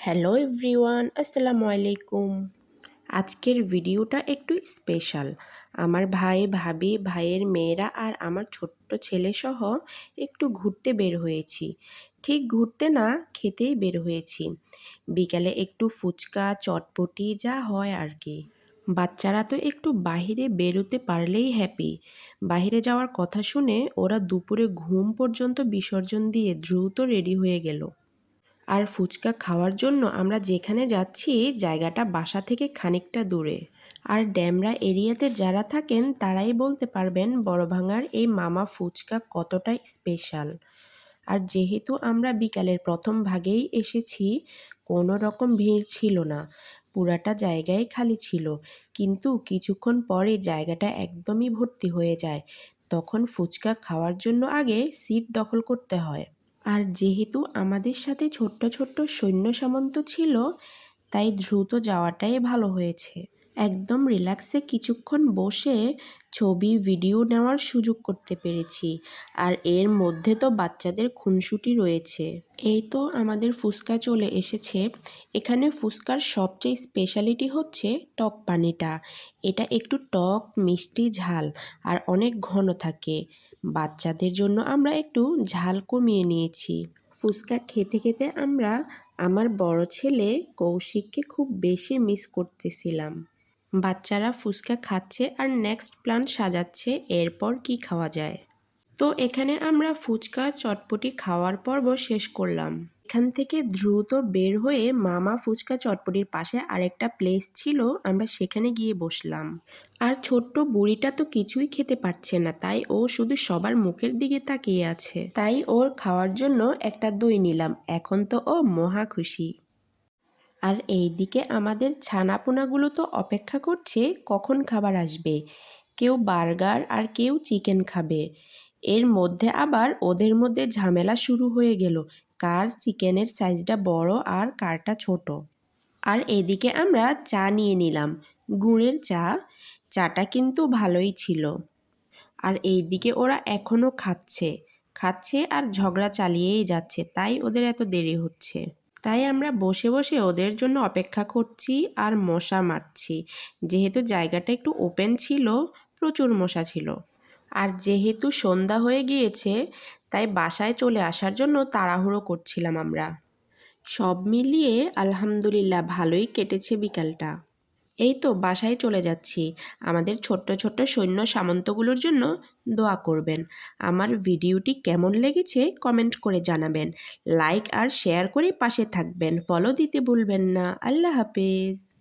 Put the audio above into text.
Hello everyone, আসসালামু আলাইকুম। আজকের ভিডিওটা একটু স্পেশাল। আমার ভাই, ভাবি, ভাইয়ের মেয়েরা আর আমার ছোট্ট ছেলে সহ একটু ঘুরতে বের হয়েছি। ঠিক ঘুরতে না খেতেই বের হয়েছি। বিকালে একটু ফুচকা, চটপটি, যা হয় আর কি। বাচ্চারা তো একটু বাহিরে বেরোতে পারলেই হ্যাপি বাহিরে যাওয়ার কথা শুনে ওরা দুপুরে ঘুম পর্যন্ত বিসর্জন দিয়ে দ্রুত রেডি হয়ে গেল। আর ফুচকা খাওয়ার জন্য আমরা যেখানে যাচ্ছি, জায়গাটা বাসা থেকে খানিকটা দূরে। আর ড্যামরা এরিয়াতে যারা থাকেন, তারাই বলতে পারবেন বড়ভাঙার এই মামা ফুচকা কতটা স্পেশাল। আর যেহেতু আমরা বিকালের প্রথম ভাগেই এসেছি, কোনো রকম ভিড় ছিল না। পুরাটা জায়গায় খালি ছিল। কিন্তু কিছুক্ষণ পরে জায়গাটা একদমই ভর্তি হয়ে যায়। তখন ফুচকা খাওয়ার জন্য আগে সিট দখল করতে হয়। আর যেহেতু আমাদের সাথে ছোট্ট ছোট্ট সৈন্য সামন্ত ছিল, তাই দ্রুত যাওয়াটাই ভালো হয়েছে। একদম রিল্যাক্সে কিছুক্ষণ বসে ছবি, ভিডিও নেওয়ার সুযোগ করতে পেরেছি। আর এর মধ্যে তো বাচ্চাদের খুনসুটি রয়েছে। এই তো আমাদের ফুচকা চলে এসেছে। এখানে ফুচকার সবচেয়ে স্পেশালিটি হচ্ছে টক পানিটা। এটা একটু টক, মিষ্টি, ঝাল, আর অনেক ঘন থাকে। বাচ্চাদের জন্য আমরা একটু ঝাল কমিয়ে নিয়েছি। ফুচকা খেতে খেতে আমরা আমার বড় ছেলে কৌশিককে খুব বেশি মিস করতেছিলাম। বাচ্চারা ফুচকা খাচ্ছে আর নেক্সট প্ল্যান সাজাচ্ছে, এরপর কি খাওয়া যায়। তো এখানে আমরা ফুচকা চটপটি খাওয়ার পর্ব শেষ করলাম। এখান থেকে দ্রুত বের হয়ে মামা ফুচকা চটপটির পাশে আরেকটা প্লেস ছিল, আমরা সেখানে গিয়ে বসলাম। আর ছোট্ট বুড়িটা তো কিছুই খেতে পারছে না, তাই ও শুধু সবার মুখের দিকে তাকিয়ে আছে। তাই ওর খাওয়ার জন্য একটা দই নিলাম, এখন তো ও মহা খুশি। আর এই দিকে আমাদের ছানাপোনাগুলো তো অপেক্ষা করছে, কখন খাবার আসবে? কেউ বার্গার আর কেউ চিকেন খাবে। এর মধ্যে আবার ওদের মধ্যে ঝামেলা শুরু হয়ে গেল। কার চিকেনের সাইজটা বড় আর কারটা ছোট? আর এদিকে আমরা চা নিয়ে নিলাম। গুড়ের চা। চাটা কিন্তু ভালোই ছিল। আর এই দিকে ওরা এখনও খাচ্ছে। খাচ্ছে আর ঝগড়া চালিয়েই যাচ্ছে। তাই ওদের এত দেরি হচ্ছে। তাই আমরা বসে বসে ওদের জন্য অপেক্ষা করছি আর মশা মারছি। যেহেতু জায়গাটা একটু ওপেন ছিল, প্রচুর মশা ছিল। আর যেহেতু সন্ধ্যা হয়ে গিয়েছে, তাই বাসায় চলে আসার জন্য তাড়াহুড়ো করছিলাম আমরা। সব মিলিয়ে আলহামদুলিল্লাহ ভালোই কেটেছে বিকালটা। এই তো বাসায় চলে যাচ্ছি। আমাদের ছোট্ট ছোট্ট সৈন্য সামন্তগুলোর জন্য দোয়া করবেন। আমার ভিডিওটি কেমন লেগেছে কমেন্ট করে জানাবেন। লাইক আর শেয়ার করে পাশে থাকবেন। ফলো দিতে ভুলবেন না। আল্লাহ হাফেজ।